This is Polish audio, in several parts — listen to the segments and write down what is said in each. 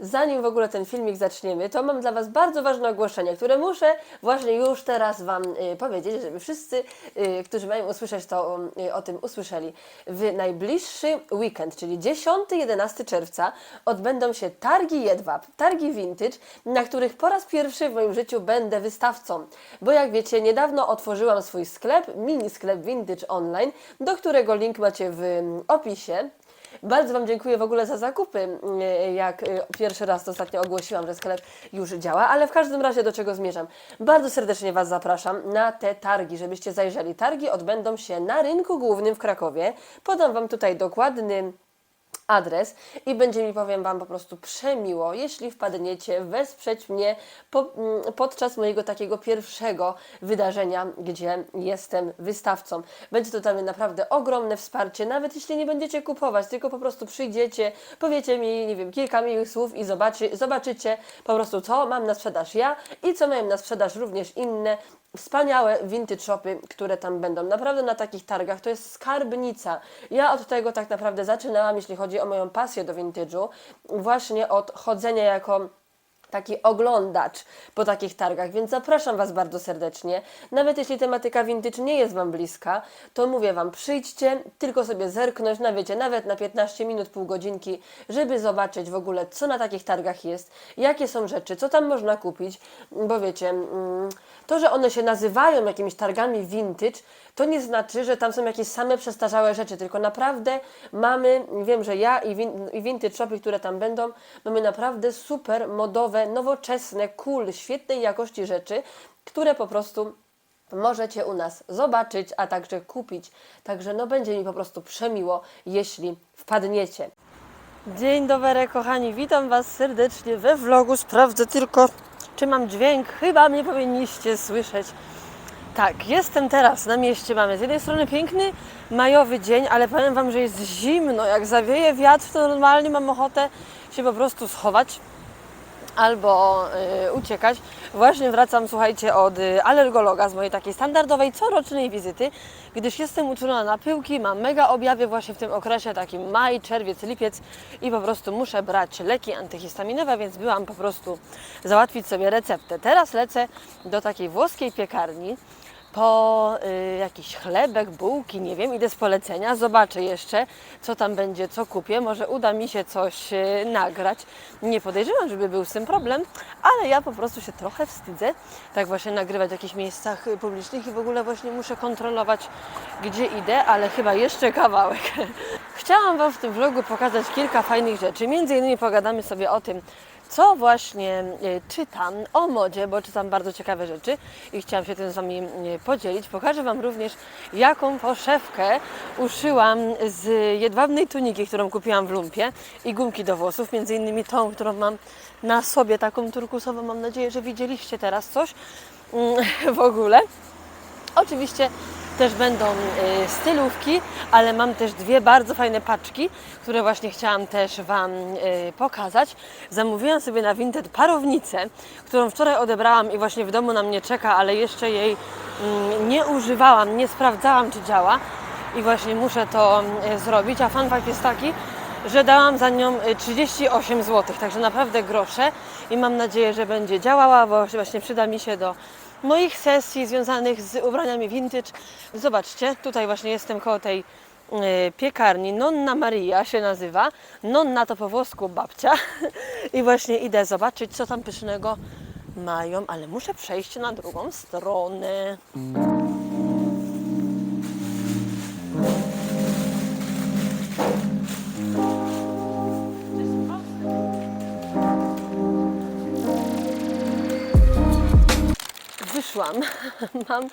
zanim w ogóle ten filmik zaczniemy, to mam dla Was bardzo ważne ogłoszenie, które muszę właśnie już teraz Wam y, powiedzieć, żeby wszyscy, y, którzy mają usłyszeć to, y, o tym usłyszeli. W najbliższy weekend, czyli 10-11 czerwca, odbędą się targi Jedwab, targi vintage, na których po raz pierwszy w moim życiu będę wystawcą. Bo jak wiecie, niedawno otworzyłam swój sklep, mini sklep vintage online, do którego link macie w mm, opisie. Bardzo Wam dziękuję w ogóle za zakupy, mm, jak y, pierwszy raz ostatnio ogłosiłam, że sklep już działa, ale w każdym razie do czego zmierzam. Bardzo serdecznie Was zapraszam na te targi, żebyście zajrzeli. Targi odbędą się na rynku głównym w Krakowie. Podam Wam tutaj dokładny adres i będzie mi, powiem Wam, po prostu przemiło, jeśli wpadniecie wesprzeć mnie po, mm, podczas mojego takiego pierwszego wydarzenia, gdzie jestem wystawcą. Będzie to dla mnie naprawdę ogromne wsparcie, nawet jeśli nie będziecie kupować, tylko po prostu przyjdziecie, powiecie mi, nie wiem, kilka miłych słów i zobaczy, zobaczycie po prostu, co mam na sprzedaż ja i co mają na sprzedaż również inne wspaniałe vintage shopy, które tam będą. Naprawdę na takich targach to jest skarbnica. Ja od tego tak naprawdę zaczynałam, jeśli chodzi o moją pasję do vintage'u, właśnie od chodzenia jako taki oglądacz po takich targach, więc zapraszam Was bardzo serdecznie. Nawet jeśli tematyka vintage nie jest Wam bliska, to mówię Wam, przyjdźcie, tylko sobie zerknąć, na wiecie, nawet na 15 minut, pół godzinki, żeby zobaczyć w ogóle, co na takich targach jest, jakie są rzeczy, co tam można kupić, bo wiecie, mm, to, że one się nazywają jakimiś targami vintage, to nie znaczy, że tam są jakieś same przestarzałe rzeczy, tylko naprawdę mamy, wiem, że ja i vintage shopy, które tam będą, mamy naprawdę super modowe, nowoczesne, cool, świetnej jakości rzeczy, które po prostu możecie u nas zobaczyć, a także kupić. Także no będzie mi po prostu przemiło, jeśli wpadniecie. Dzień dobry kochani, witam Was serdecznie we vlogu. Sprawdzę tylko, czy mam dźwięk. Chyba mnie powinniście słyszeć. Tak, jestem teraz na mieście. Mamy z jednej strony piękny majowy dzień, ale powiem Wam, że jest zimno. Jak zawieje wiatr, to normalnie mam ochotę się po prostu schować albo y, uciekać. Właśnie wracam, słuchajcie, od y, alergologa z mojej takiej standardowej corocznej wizyty, gdyż jestem uczulona na pyłki, mam mega objawy właśnie w tym okresie, takim maj, czerwiec, lipiec i po prostu muszę brać leki antyhistaminowe, więc byłam po prostu załatwić sobie receptę. Teraz lecę do takiej włoskiej piekarni, po y, jakiś chlebek, bułki, nie wiem, idę z polecenia, zobaczę jeszcze, co tam będzie, co kupię, może uda mi się coś y, nagrać. Nie podejrzewam, żeby był z tym problem, ale ja po prostu się trochę wstydzę, tak właśnie nagrywać w jakichś miejscach y, publicznych i w ogóle właśnie muszę kontrolować, gdzie idę, ale chyba jeszcze kawałek. Chciałam Wam w tym vlogu pokazać kilka fajnych rzeczy, między innymi pogadamy sobie o tym, co właśnie e, czytam o modzie, bo czytam bardzo ciekawe rzeczy i chciałam się tym z Wami e, podzielić. Pokażę Wam również, jaką poszewkę uszyłam z jedwabnej tuniki, którą kupiłam w lumpie i gumki do włosów, między innymi tą, którą mam na sobie, taką turkusową. Mam nadzieję, że widzieliście teraz coś mm, w ogóle. Oczywiście też będą y, stylówki, ale mam też dwie bardzo fajne paczki, które właśnie chciałam też Wam y, pokazać. Zamówiłam sobie na Vinted parownicę, którą wczoraj odebrałam i właśnie w domu na mnie czeka, ale jeszcze jej mm, nie używałam, nie sprawdzałam czy działa i właśnie muszę to y, zrobić. A fun fact jest taki, że dałam za nią y, 38 zł, także naprawdę grosze i mam nadzieję, że będzie działała, bo właśnie przyda mi się do moich sesji związanych z ubraniami vintage. Zobaczcie, tutaj właśnie jestem koło tej y, piekarni, Nonna Maria się nazywa. Nonna to po włosku babcia i właśnie idę zobaczyć, co tam pysznego mają, ale muszę przejść na drugą stronę. Wyszłam, mam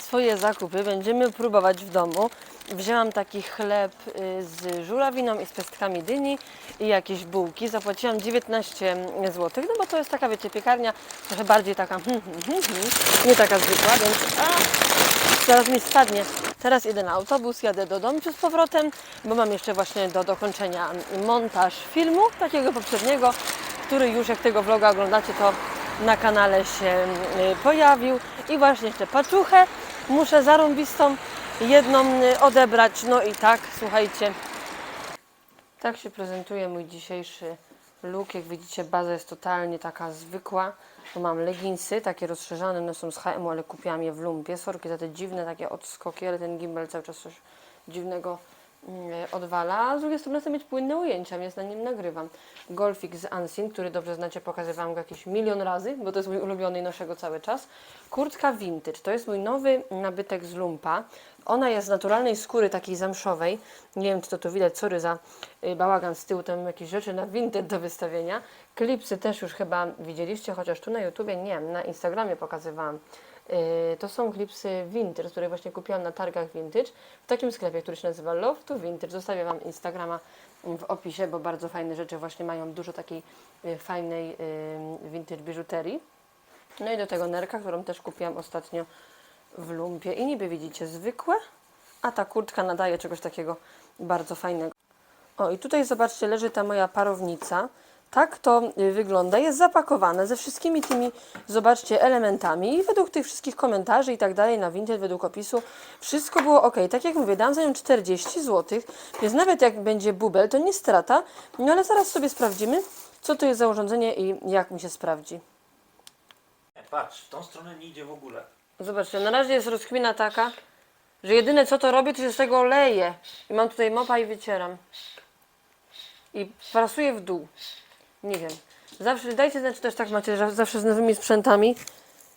swoje zakupy, będziemy próbować w domu. Wzięłam taki chleb y, z żurawiną i z pestkami dyni i jakieś bułki. Zapłaciłam 19 zł, no bo to jest taka, wiecie, piekarnia trochę bardziej taka, hmm, hmm, hmm, nie taka zwykła, więc a, zaraz mi spadnie. Teraz idę na autobus, jadę do domu z powrotem, bo mam jeszcze właśnie do dokończenia montaż filmu, takiego poprzedniego, który już jak tego vloga oglądacie, to na kanale się y, pojawił. I właśnie jeszcze paczuchę muszę zarąbistą jedną y, odebrać. No i tak, słuchajcie, tak się prezentuje mój dzisiejszy Look, jak widzicie, baza jest totalnie taka zwykła. Tu mam leginsy, takie rozszerzane, one są z H&M, ale kupiłam je w lumpie. Sorki za te dziwne takie odskoki, ale ten gimbal cały czas coś dziwnego odwala. A z drugiej strony chcę mieć płynne ujęcia, więc na nim nagrywam. Golfik z Ansin, który dobrze znacie, pokazywałam go jakiś milion razy, bo to jest mój ulubiony i noszę go cały czas. Kurtka vintage, to jest mój nowy nabytek z lumpa. Ona jest z naturalnej skóry, takiej zamszowej. Nie wiem, czy to tu widać, sorry za y, bałagan z tyłu, tam jakieś rzeczy na vintage do wystawienia. Klipsy też już chyba widzieliście, chociaż tu na YouTubie nie, na Instagramie pokazywałam. Y, To są klipsy vintage, które właśnie kupiłam na targach vintage w takim sklepie, który się nazywa Love to Vintage. Zostawię Wam Instagrama w opisie, bo bardzo fajne rzeczy właśnie mają dużo takiej y, fajnej y, vintage biżuterii. No i do tego nerka, którą też kupiłam ostatnio w lumpie. I niby widzicie zwykłe, a ta kurtka nadaje czegoś takiego bardzo fajnego. O i tutaj zobaczcie, leży ta moja parownica. Tak to y, wygląda. Jest zapakowane ze wszystkimi tymi, zobaczcie, elementami i według tych wszystkich komentarzy i tak dalej na Vinted, według opisu, wszystko było ok. Tak jak mówię, dam za nią 40 zł, więc nawet jak będzie bubel, to nie strata. No ale zaraz sobie sprawdzimy, co to jest za urządzenie i jak mi się sprawdzi. Nie, patrz, w tą stronę nie idzie w ogóle. Zobaczcie, na razie jest rozkmina taka, że jedyne co to robię, to się z tego leję. I mam tutaj mopa i wycieram. I prasuję w dół. Nie wiem. Zawsze, dajcie znać, czy też tak macie, że zawsze z nowymi sprzętami,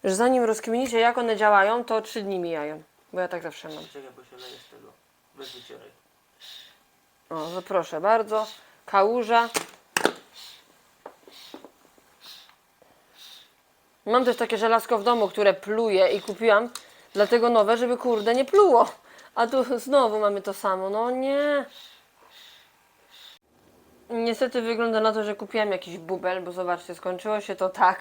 że zanim rozkminicie, jak one działają, to 3 dni mijają. Bo ja tak zawsze mam. Czekaj, bo się leje z tego. Bez wycieraj. O, no proszę bardzo. Kałuża. Mam też takie żelazko w domu, które pluje i kupiłam dlatego nowe, żeby kurde nie pluło. A tu znowu mamy to samo. No nie. Niestety wygląda na to, że kupiłam jakiś bubel, bo zobaczcie, skończyło się to tak.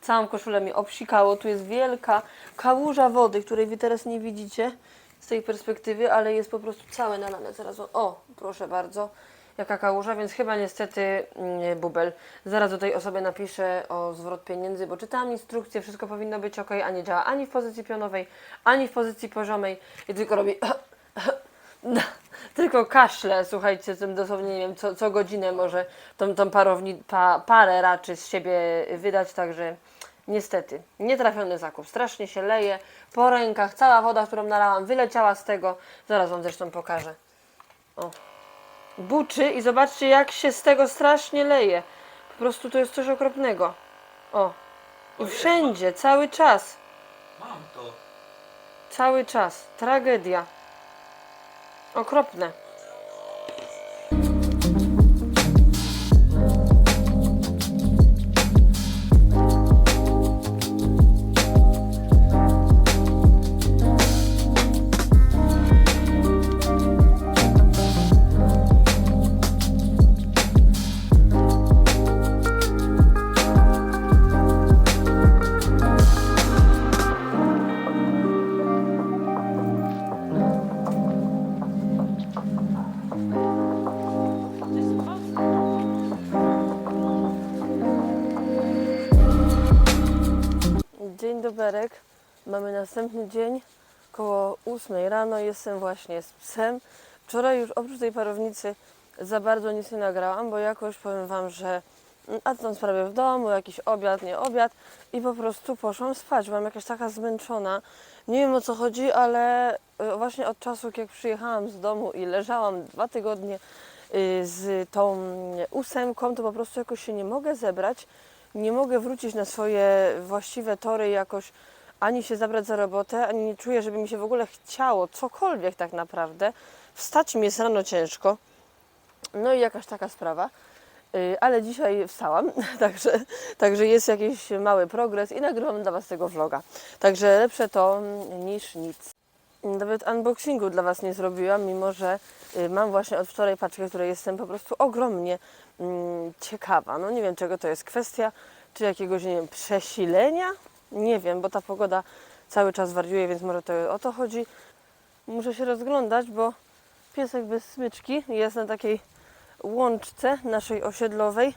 Całą koszulę mi obsikało. Tu jest wielka kałuża wody, której wy teraz nie widzicie z tej perspektywy, ale jest po prostu całe nalane. Zaraz, o, o proszę bardzo, jaka kałuża, więc chyba niestety mm, bubel. Zaraz do tej osobie napiszę o zwrot pieniędzy, bo czytałam instrukcję, wszystko powinno być ok, a nie działa ani w pozycji pionowej, ani w pozycji poziomej i tylko robi tylko kaszle, słuchajcie, tym dosłownie nie wiem, co, co godzinę może tą, tą parowni, pa, parę raczy z siebie wydać, także niestety, nietrafiony zakup, strasznie się leje po rękach, cała woda, którą nalałam wyleciała z tego, zaraz Wam zresztą pokażę. O. Buczy i zobaczcie jak się z tego strasznie leje, po prostu to jest coś okropnego. O. I wszędzie, cały czas, Mam to. cały czas, tragedia. Okropne. Mamy następny dzień. Koło 8 rano jestem właśnie z psem. Wczoraj już oprócz tej parownicy za bardzo nic nie nagrałam, bo jakoś powiem Wam, że mm, a tam sprawy w domu, jakiś obiad, nie obiad i po prostu poszłam spać. Byłam jakaś taka zmęczona. Nie wiem o co chodzi, ale y, właśnie od czasu jak przyjechałam z domu i leżałam dwa tygodnie y, z tą mm, ósemką, to po prostu jakoś się nie mogę zebrać nie mogę wrócić na swoje właściwe tory jakoś ani się zabrać za robotę, ani nie czuję, żeby mi się w ogóle chciało cokolwiek tak naprawdę. Wstać mi jest rano ciężko. No i jakaś taka sprawa. Yy, Ale dzisiaj wstałam, także, także jest jakiś mały progres i nagrywam dla Was tego vloga. Także lepsze to mm, niż nic. Nawet unboxingu dla Was nie zrobiłam, mimo że y, mam właśnie od wczoraj paczkę, której jestem po prostu ogromnie ciekawa. No nie wiem, czego to jest kwestia, czy jakiegoś, nie wiem, przesilenia? Nie wiem, bo ta pogoda cały czas wariuje, więc może to o to chodzi. Muszę się rozglądać, bo piesek bez smyczki jest na takiej łączce naszej osiedlowej,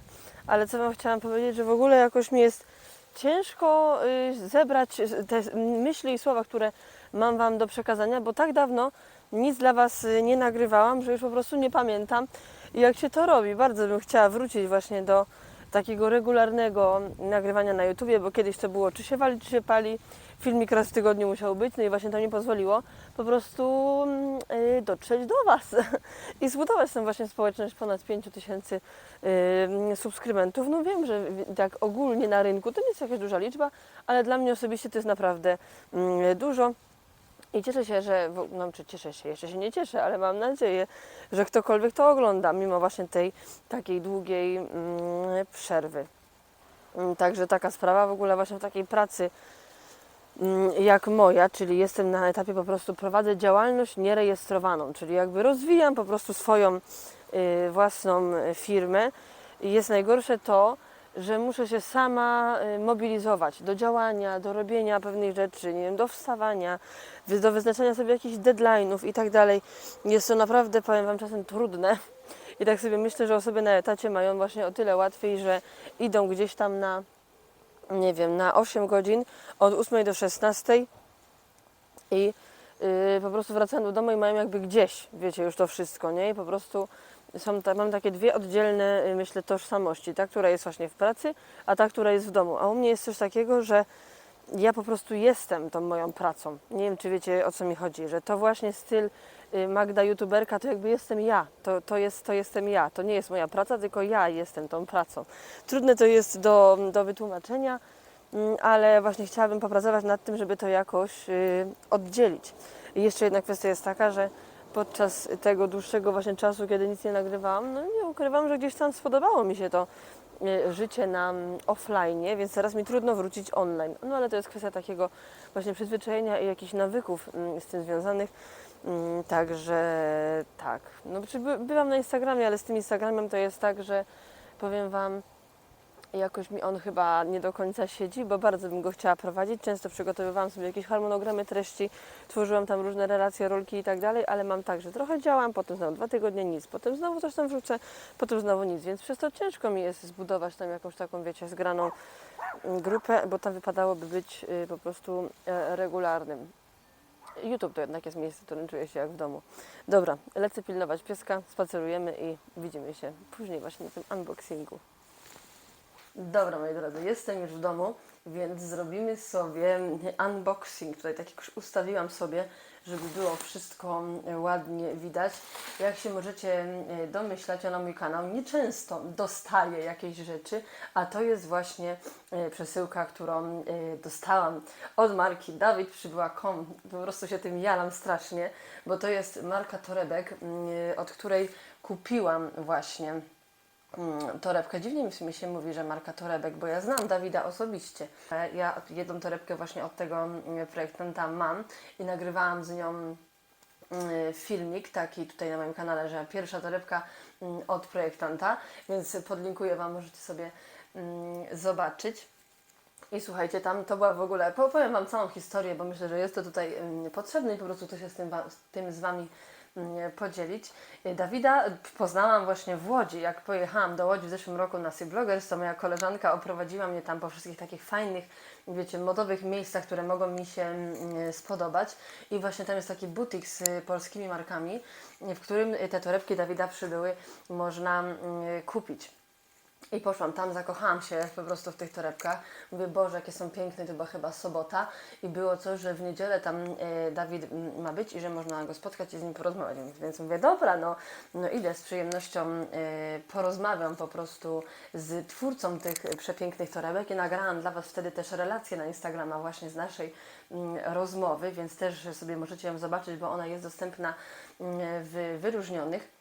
ale co Wam chciałam powiedzieć, że w ogóle jakoś mi jest ciężko y, zebrać te myśli i słowa, które mam Wam do przekazania, bo tak dawno nic dla Was y, nie nagrywałam, że już po prostu nie pamiętam. I jak się to robi, bardzo bym chciała wrócić właśnie do takiego regularnego nagrywania na YouTubie, bo kiedyś to było czy się wali, czy się pali. Filmik raz w tygodniu musiał być, no i właśnie to mi pozwoliło po prostu mm, y, dotrzeć do Was i zbudować tą właśnie społeczność ponad 5 tysięcy y, subskrybentów. No wiem, że tak ogólnie na rynku to nie jest jakaś duża liczba, ale dla mnie osobiście to jest naprawdę mm, dużo. I cieszę się, że, no czy cieszę się, jeszcze się nie cieszę, ale mam nadzieję, że ktokolwiek to ogląda, mimo właśnie tej takiej długiej mm, przerwy. Mm, Także taka sprawa w ogóle właśnie w takiej pracy mm, jak moja, czyli jestem na etapie po prostu prowadzę działalność nierejestrowaną, czyli jakby rozwijam po prostu swoją y, własną firmę. Jest najgorsze to, że muszę się sama y, mobilizować do działania, do robienia pewnych rzeczy, nie wiem, do wstawania, do wyznaczania sobie jakichś deadline'ów i tak dalej. Jest to naprawdę, powiem Wam, czasem trudne. I tak sobie myślę, że osoby na etacie mają właśnie o tyle łatwiej, że idą gdzieś tam na, nie wiem, na 8 godzin od 8 do 16 i yy, po prostu wracają do domu i mają jakby gdzieś, wiecie, już to wszystko, nie? I po prostu są mam takie dwie oddzielne, y, myślę, tożsamości. Ta, która jest właśnie w pracy, a ta, która jest w domu. A u mnie jest coś takiego, że ja po prostu jestem tą moją pracą. Nie wiem, czy wiecie, o co mi chodzi, że to właśnie styl y, Magda youtuberka, to jakby jestem ja. To, to, jest, to jestem ja. To nie jest moja praca, tylko ja jestem tą pracą. Trudne to jest do, do wytłumaczenia, mm, ale właśnie chciałabym popracować nad tym, żeby to jakoś y, oddzielić. I jeszcze jedna kwestia jest taka, że podczas tego dłuższego właśnie czasu, kiedy nic nie nagrywałam, no nie ukrywam, że gdzieś tam spodobało mi się to życie na mm, offline, więc teraz mi trudno wrócić online. No ale to jest kwestia takiego właśnie przyzwyczajenia i jakichś nawyków mm, z tym związanych. Mm, Także tak. No, czy by- bywam na Instagramie, ale z tym Instagramem to jest tak, że powiem Wam, jakoś mi on chyba nie do końca siedzi, bo bardzo bym go chciała prowadzić. Często przygotowywałam sobie jakieś harmonogramy treści, tworzyłam tam różne relacje, rolki i tak dalej, ale mam tak, że trochę działam, potem znowu dwa tygodnie nic, potem znowu coś tam wrzucę, potem znowu nic, więc przez to ciężko mi jest zbudować tam jakąś taką, wiecie, zgraną grupę, bo tam wypadałoby być y, po prostu e, regularnym. YouTube to jednak jest miejsce, w którym czuję się jak w domu. Dobra, lecę pilnować pieska, spacerujemy i widzimy się później właśnie na tym unboxingu. Dobra, moi drodzy, jestem już w domu, więc zrobimy sobie unboxing. Tutaj tak już ustawiłam sobie, żeby było wszystko e, ładnie widać. Jak się możecie e, domyślać, ja na mój kanał nieczęsto dostaję jakieś rzeczy, a to jest właśnie e, przesyłka, którą dostałam od marki dawidprzybyła.com. Po prostu się tym jalam strasznie, bo to jest marka torebek, mm, od której kupiłam właśnie torebkę. Dziwnie mi się mówi, że marka torebek, bo ja znam Dawida osobiście. E, Ja jedną torebkę właśnie od tego mm, projektanta mam i nagrywałam z nią mm, filmik taki tutaj na moim kanale, że pierwsza torebka mm, od projektanta, więc podlinkuję Wam, możecie sobie mm, zobaczyć. I słuchajcie, tam to była w ogóle, powiem Wam całą historię, bo myślę, że jest to tutaj mm, potrzebne i po prostu chcę się z tym, z tym z Wami mm, podzielić. Y, Dawida poznałam właśnie w Łodzi, jak pojechałam do Łodzi w zeszłym roku na Sea to moja koleżanka oprowadziła mnie tam po wszystkich takich fajnych, wiecie, modowych miejscach, które mogą mi się mm, spodobać. I właśnie tam jest taki butik z polskimi markami, w którym te torebki Dawida przybyły, można mm, kupić. I poszłam tam, zakochałam się po prostu w tych torebkach. Mówię, Boże, jakie są piękne, to była chyba sobota. I było coś, że w niedzielę tam e, Dawid m, ma być i że można go spotkać i z nim porozmawiać. Więc, mówię, dobra, no, no idę z przyjemnością, e, porozmawiam po prostu z twórcą tych przepięknych torebek i nagrałam dla Was wtedy też relację na Instagrama właśnie z naszej mm, rozmowy, więc też sobie możecie ją zobaczyć, bo ona jest dostępna mm, w wyróżnionych.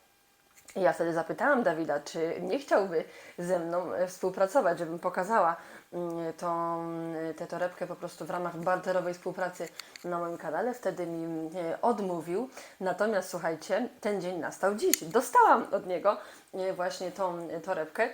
Ja wtedy zapytałam Dawida, czy nie chciałby ze mną e, współpracować, żebym pokazała mm, tą, e, tę torebkę po prostu w ramach barterowej współpracy na moim kanale. Wtedy mi e, odmówił. Natomiast słuchajcie, ten dzień nastał dziś. Dostałam od niego właśnie tą torebkę.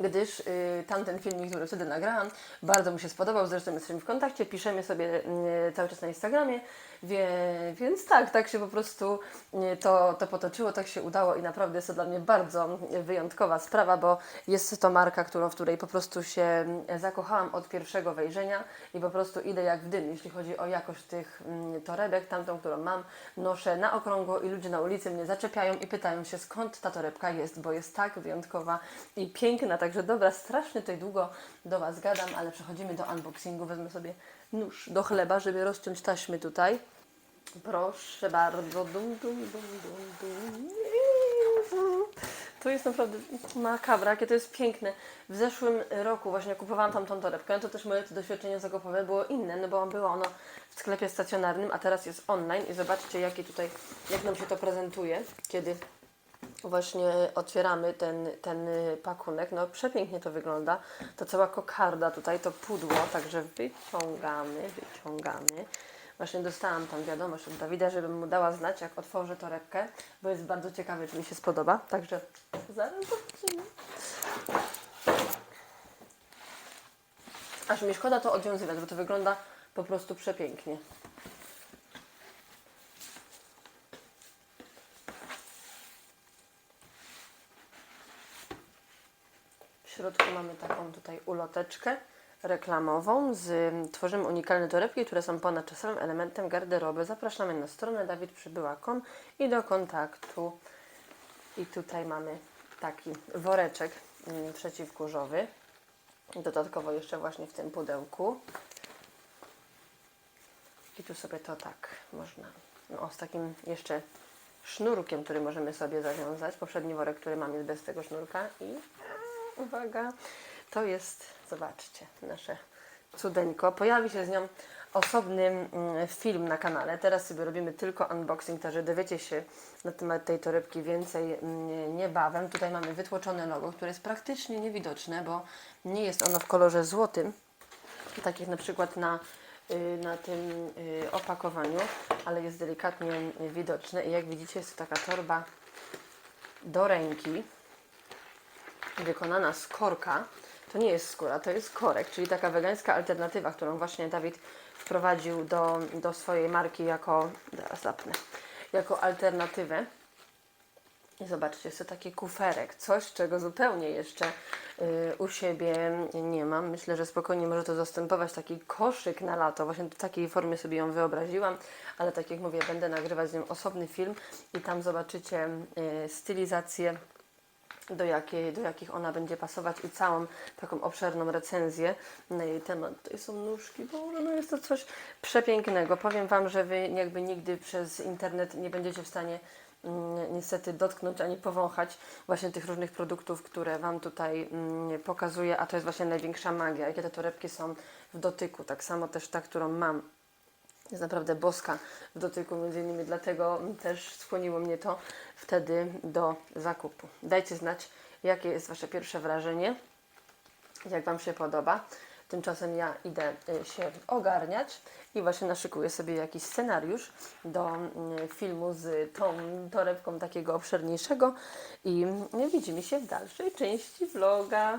Gdyż y, tamten filmik, który wtedy nagrałam, bardzo mu się spodobał, zresztą jesteśmy w kontakcie, piszemy sobie y, cały czas na Instagramie, wie, więc tak, tak się po prostu y, to, to potoczyło, tak się udało i naprawdę jest to dla mnie bardzo wyjątkowa sprawa, bo jest to marka, którą, w której po prostu się zakochałam od pierwszego wejrzenia i po prostu idę jak w dym, jeśli chodzi o jakość tych mm, torebek, tamtą, którą mam, noszę na okrągło i ludzie na ulicy mnie zaczepiają i pytają się skąd ta torebka jest, bo jest tak wyjątkowa i piękna, także dobra, strasznie tutaj długo do Was gadam, ale przechodzimy do unboxingu, wezmę sobie nóż do chleba, żeby rozciąć taśmy tutaj. Proszę bardzo, dum, dum, dum, dum, dum. To jest naprawdę makabra, jakie to jest piękne. W zeszłym roku właśnie kupowałam tam tą torebkę, to też moje doświadczenie zakupowe było inne, no bo było ono w sklepie stacjonarnym, a teraz jest online i zobaczcie jakie tutaj, jak nam się to prezentuje, kiedy właśnie otwieramy ten, ten pakunek. No przepięknie to wygląda. To cała kokarda tutaj, to pudło, także wyciągamy, wyciągamy. Właśnie dostałam tam wiadomość od Dawida, żebym mu dała znać, jak otworzę torebkę, bo jest bardzo ciekawy, czy mi się spodoba. Także zaraz zobaczymy. Aż mi szkoda to odwiązywać, bo to wygląda po prostu przepięknie. Środku mamy taką tutaj uloteczkę reklamową z tworzymy unikalne torebki, które są ponadczasowym elementem garderoby. Zapraszamy na stronę dawidprzybyła.com i do kontaktu. I tutaj mamy taki woreczek mm, przeciwkurzowy. Dodatkowo jeszcze właśnie w tym pudełku. I tu sobie to tak można, no, z takim jeszcze sznurkiem, który możemy sobie zawiązać. Poprzedni worek, który mam jest bez tego sznurka i uwaga, to jest, zobaczcie, nasze cudeńko. Pojawi się z nią osobny mm, film na kanale. Teraz sobie robimy tylko unboxing, także dowiecie się na temat tej torebki więcej mm, niebawem. Tutaj mamy wytłoczone logo, które jest praktycznie niewidoczne, bo nie jest ono w kolorze złotym, tak jak na przykład na, y, na tym y, opakowaniu, ale jest delikatnie widoczne i jak widzicie jest to taka torba do ręki, wykonana z korka. To nie jest skóra, to jest korek, czyli taka wegańska alternatywa, którą właśnie Dawid wprowadził do, do swojej marki jako, zaraz zapnę, jako alternatywę. I zobaczcie, jest to taki kuferek, coś, czego zupełnie jeszcze y, u siebie nie mam. Myślę, że spokojnie może to zastępować taki koszyk na lato. Właśnie w takiej formie sobie ją wyobraziłam, ale tak jak mówię, będę nagrywać z nią osobny film i tam zobaczycie y, stylizację do, jakiej, do jakich ona będzie pasować i całą taką obszerną recenzję na jej temat. Tutaj są nóżki, Boże, no jest to coś przepięknego. Powiem Wam, że Wy jakby nigdy przez internet nie będziecie w stanie mm, niestety dotknąć ani powąchać właśnie tych różnych produktów, które Wam tutaj mm, pokazuję, a to jest właśnie największa magia, jakie te torebki są w dotyku. Tak samo też ta, którą mam jest naprawdę boska w dotyku, między innymi dlatego też skłoniło mnie to wtedy do zakupu. Dajcie znać, jakie jest Wasze pierwsze wrażenie, jak Wam się podoba. Tymczasem ja idę y, się ogarniać i właśnie naszykuję sobie jakiś scenariusz do y, filmu z tą torebką takiego obszerniejszego i y, widzimy się w dalszej części vloga.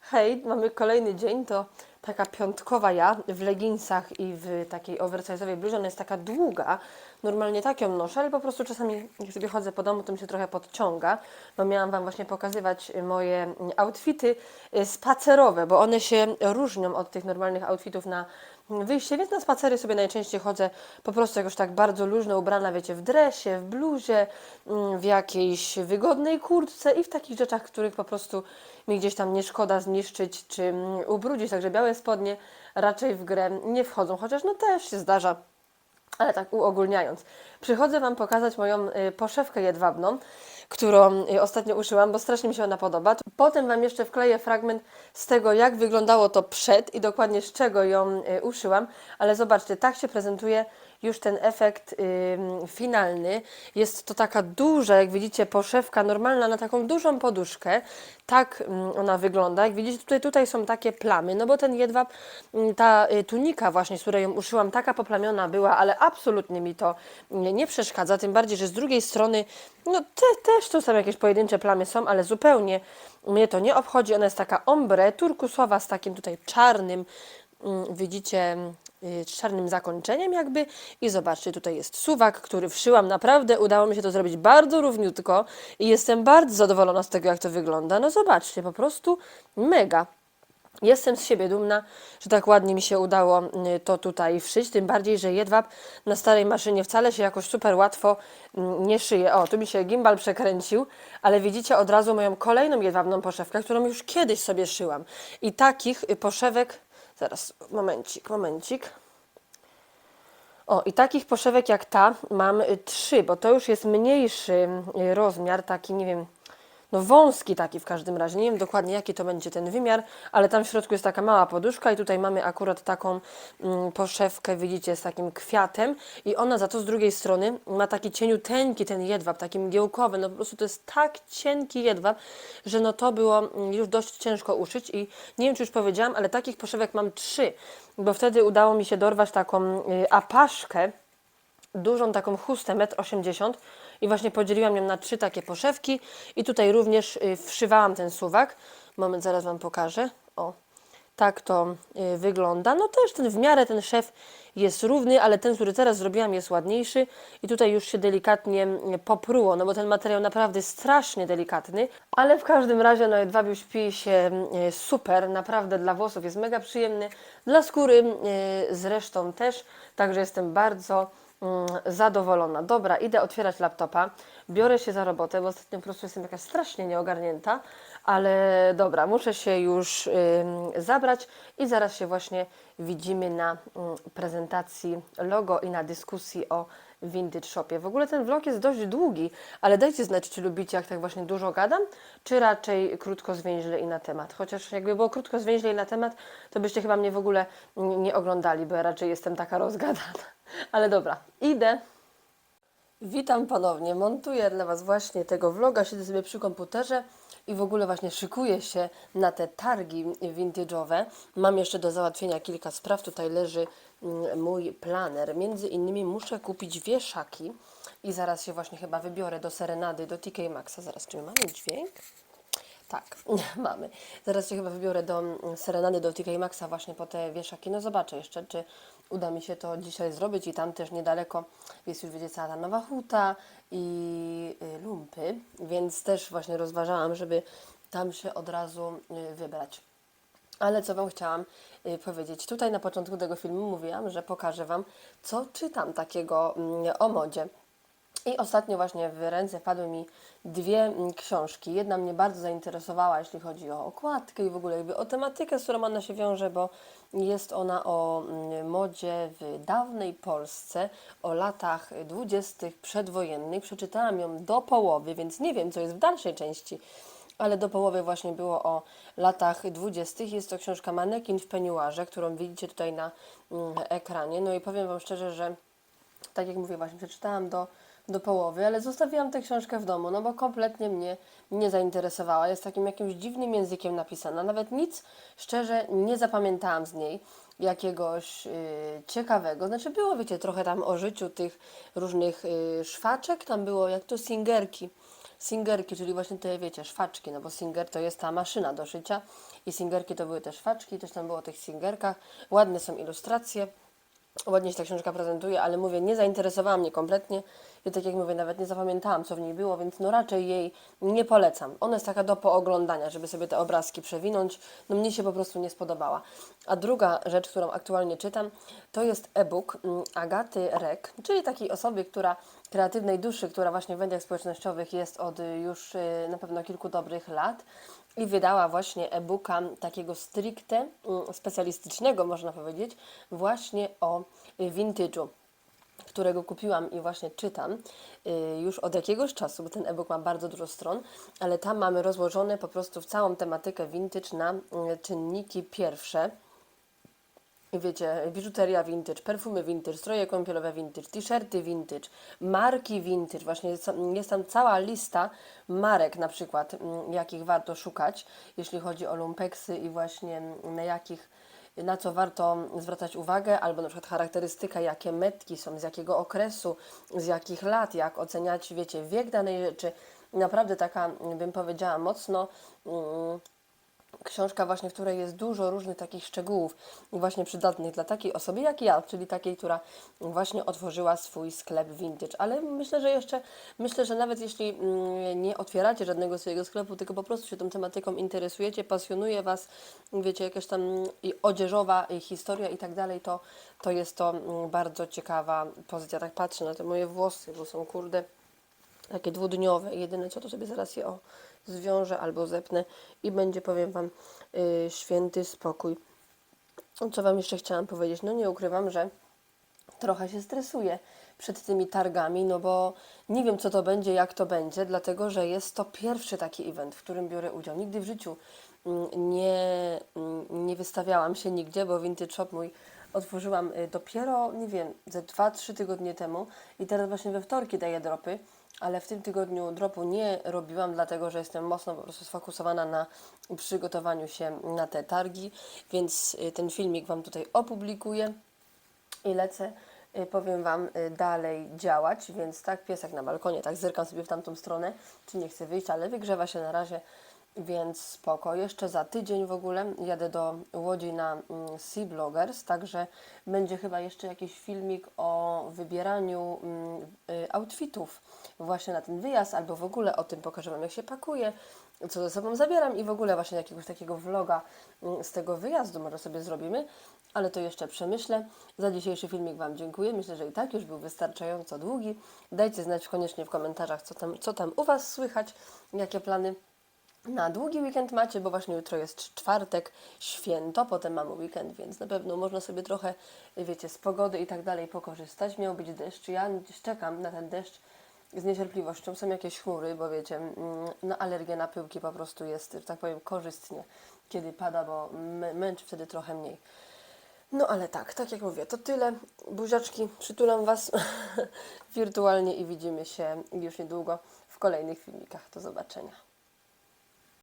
Hej, mamy kolejny dzień, to taka piątkowa ja w leginsach i w takiej oversize'owej bluzie. Ona jest taka długa, normalnie tak ją noszę, ale po prostu czasami jak sobie chodzę po domu, to mi się trochę podciąga, bo miałam Wam właśnie pokazywać moje outfity y, spacerowe, bo one się różnią od tych normalnych outfitów na wyjście, więc na spacery sobie najczęściej chodzę po prostu jakoś tak bardzo luźno ubrana, wiecie, w dresie, w bluzie, mm, w jakiejś wygodnej kurtce i w takich rzeczach, których po prostu mi gdzieś tam nie szkoda zniszczyć czy mm, ubrudzić, także białe spodnie raczej w grę nie wchodzą, chociaż no też się zdarza ale tak uogólniając, przychodzę Wam pokazać moją y, poszewkę jedwabną, którą y, ostatnio uszyłam, bo strasznie mi się ona podoba. Potem Wam jeszcze wkleję fragment z tego, jak wyglądało to przed i dokładnie z czego ją y, uszyłam, ale zobaczcie, tak się prezentuje już ten efekt ym, finalny. Jest to taka duża, jak widzicie, poszewka normalna na taką dużą poduszkę. Tak ona wygląda. Jak widzicie, tutaj, tutaj są takie plamy, no bo ten jedwab, ta y, tunika właśnie, z której ją uszyłam, taka poplamiona była, ale absolutnie mi to nie, przeszkadza. Tym bardziej, że z drugiej strony, no te, też tu są jakieś pojedyncze plamy są, ale zupełnie mnie to nie obchodzi. Ona jest taka ombre, turkusowa z takim tutaj czarnym, widzicie, y, czarnym zakończeniem jakby i zobaczcie, tutaj jest suwak, który wszyłam, naprawdę udało mi się to zrobić bardzo równiutko i jestem bardzo zadowolona z tego, jak to wygląda. No zobaczcie, po prostu mega. Jestem z siebie dumna, że tak ładnie mi się udało y, to tutaj wszyć, tym bardziej, że jedwab na starej maszynie wcale się jakoś super łatwo mm, nie szyje. O, tu mi się gimbal przekręcił, ale widzicie od razu moją kolejną jedwabną poszewkę, którą już kiedyś sobie szyłam. I takich y, poszewek, zaraz, momencik, momencik. O, i takich poszewek jak ta mam trzy, bo to już jest mniejszy rozmiar, taki nie wiem, no wąski taki w każdym razie. Nie wiem dokładnie jaki to będzie ten wymiar, ale tam w środku jest taka mała poduszka i tutaj mamy akurat taką mm, poszewkę, widzicie, z takim kwiatem i ona za to z drugiej strony ma taki cieniuteńki ten jedwab, taki mgiełkowy, no po prostu to jest tak cienki jedwab, że no to było mm, już dość ciężko uszyć i nie wiem czy już powiedziałam, ale takich poszewek mam trzy, bo wtedy udało mi się dorwać taką y, apaszkę, dużą taką chustę 1,80 m i właśnie podzieliłam ją na trzy takie poszewki i tutaj również y, wszywałam ten suwak. Moment, zaraz Wam pokażę. O, tak to y, wygląda. No też ten w miarę ten szef jest równy, ale ten, który teraz zrobiłam jest ładniejszy i tutaj już się delikatnie y, popruło, no bo ten materiał naprawdę strasznie delikatny, ale w każdym razie no jedwabiu śpi się super, naprawdę dla włosów jest mega przyjemny, dla skóry zresztą też, także jestem bardzo zadowolona. Dobra, idę otwierać laptopa, biorę się za robotę, bo ostatnio po prostu jestem jakaś strasznie nieogarnięta, ale dobra, muszę się już zabrać i zaraz się właśnie widzimy na ym, prezentacji logo i na dyskusji o Vintage Shopie. W ogóle ten vlog jest dość długi, ale dajcie znać, czy lubicie, jak tak właśnie dużo gadam, czy raczej krótko, zwięźle i na temat. Chociaż jakby było krótko, zwięźle i na temat, to byście chyba mnie w ogóle nie oglądali, bo ja raczej jestem taka rozgadana. Ale dobra, idę. Witam ponownie. Montuję dla Was właśnie tego vloga. Siedzę sobie przy komputerze i w ogóle właśnie szykuję się na te targi vintage'owe. Mam jeszcze do załatwienia kilka spraw. Tutaj leży mm, mój planer. Między innymi muszę kupić wieszaki i zaraz się właśnie chyba wybiorę do Serenady, do TK Maxa. Zaraz, czy my mamy dźwięk? Tak, mamy. Zaraz się chyba wybiorę do mm, Serenady, do TK Maxa właśnie po te wieszaki. No zobaczę jeszcze, czy uda mi się to dzisiaj zrobić i tam też niedaleko jest już, wiecie, cała ta nowa huta i y, lumpy, więc też właśnie rozważałam, żeby tam się od razu y, wybrać. Ale co Wam chciałam y, powiedzieć? Tutaj na początku tego filmu mówiłam, że pokażę Wam, co czytam takiego mm, o modzie. I ostatnio właśnie w ręce padły mi dwie mm, książki. Jedna mnie bardzo zainteresowała, jeśli chodzi o okładkę i w ogóle jakby o tematykę, z którą ona się wiąże, bo jest ona o mm, modzie w dawnej Polsce, o latach dwudziestych przedwojennych. Przeczytałam ją do połowy, więc nie wiem, co jest w dalszej części, ale do połowy właśnie było o latach dwudziestych. Jest to książka Manekin w peniuarze, którą widzicie tutaj na mm, ekranie. No i powiem Wam szczerze, że tak jak mówię, właśnie przeczytałam do, do połowy, ale zostawiłam tę książkę w domu, no bo kompletnie mnie nie zainteresowała. Jest takim jakimś dziwnym językiem napisana. Nawet nic, szczerze, nie zapamiętałam z niej jakiegoś y, ciekawego. Znaczy było, wiecie, trochę tam o życiu tych różnych y, szwaczek, tam było jak to singerki. Singerki, czyli właśnie te, wiecie, szwaczki, no bo singer to jest ta maszyna do szycia i singerki to były te szwaczki, też tam było o tych singerkach. Ładne są ilustracje. Ładnie się ta książka prezentuje, ale mówię, nie zainteresowała mnie kompletnie i tak jak mówię, nawet nie zapamiętałam, co w niej było, więc no raczej jej nie polecam. Ona jest taka do pooglądania, żeby sobie te obrazki przewinąć. No mnie się po prostu nie spodobała. A druga rzecz, którą aktualnie czytam, to jest e-book mm, Agaty Rek, czyli takiej osoby, która kreatywnej duszy, która właśnie w mediach społecznościowych jest od już y, na pewno kilku dobrych lat i wydała właśnie e-booka takiego stricte mm, specjalistycznego, można powiedzieć, właśnie o y, vintage'u którego kupiłam i właśnie czytam y, już od jakiegoś czasu, bo ten e-book ma bardzo dużo stron, ale tam mamy rozłożone po prostu w całą tematykę vintage na y, czynniki pierwsze. Wiecie, biżuteria vintage, perfumy vintage, stroje kąpielowe vintage, t-shirty vintage, marki vintage. Właśnie jest, jest tam cała lista marek na przykład, mm, jakich warto szukać, jeśli chodzi o lumpeksy i właśnie mm, na jakich na co warto zwracać uwagę, albo na przykład charakterystyka, jakie metki są, z jakiego okresu, z jakich lat, jak oceniać, wiecie, wiek danej rzeczy. Naprawdę taka, bym powiedziała, mocno mm, książka właśnie, w której jest dużo różnych takich szczegółów właśnie przydatnych dla takiej osoby jak ja, czyli takiej, która właśnie otworzyła swój sklep vintage. Ale myślę, że jeszcze, myślę, że nawet jeśli mm, nie otwieracie żadnego swojego sklepu, tylko po prostu się tą tematyką interesujecie, pasjonuje Was, wiecie, jakaś tam i odzieżowa i historia i tak dalej, to, to jest to mm, bardzo ciekawa pozycja. Tak patrzę na te moje włosy, bo są kurde takie dwudniowe. Jedyne co to sobie zaraz je o zwiążę albo zepnę i będzie, powiem Wam, yy, święty spokój. Co Wam jeszcze chciałam powiedzieć? No nie ukrywam, że trochę się stresuję przed tymi targami, no bo nie wiem co to będzie, jak to będzie, dlatego że jest to pierwszy taki event, w którym biorę udział. Nigdy w życiu mm, nie, mm, nie wystawiałam się nigdzie, bo Vintage Shop mój otworzyłam y, dopiero, nie wiem, ze 2-3 tygodnie temu i teraz właśnie we wtorki daję dropy, ale w tym tygodniu dropu nie robiłam, dlatego że jestem mocno po prostu sfokusowana na przygotowaniu się na te targi, więc y, ten filmik Wam tutaj opublikuję i lecę, y, powiem Wam, y, dalej działać, więc tak, piesek na balkonie, tak zerkam sobie w tamtą stronę, czy nie chce wyjść, ale wygrzewa się na razie, więc spoko. Jeszcze za tydzień w ogóle jadę do Łodzi na mm, Sea Bloggers, także będzie chyba jeszcze jakiś filmik o wybieraniu mm, y, outfitów właśnie na ten wyjazd, albo w ogóle o tym pokażę Wam, jak się pakuje, co ze sobą zabieram i w ogóle właśnie jakiegoś takiego vloga mm, z tego wyjazdu może sobie zrobimy, ale to jeszcze przemyślę. Za dzisiejszy filmik Wam dziękuję. Myślę, że i tak już był wystarczająco długi. Dajcie znać koniecznie w komentarzach, co tam, co tam u Was słychać, jakie plany na długi weekend macie, bo właśnie jutro jest czwartek, święto, potem mamy weekend, więc na pewno można sobie trochę, wiecie, z pogody i tak dalej pokorzystać. Miał być deszcz, ja czekam na ten deszcz z niecierpliwością. Są jakieś chmury, bo wiecie, mm, no alergia na pyłki po prostu jest, że tak powiem, korzystnie, kiedy pada, bo mę- męczy wtedy trochę mniej. No ale tak, tak jak mówię, to tyle. Buziaczki, przytulam Was wirtualnie i widzimy się już niedługo w kolejnych filmikach. Do zobaczenia.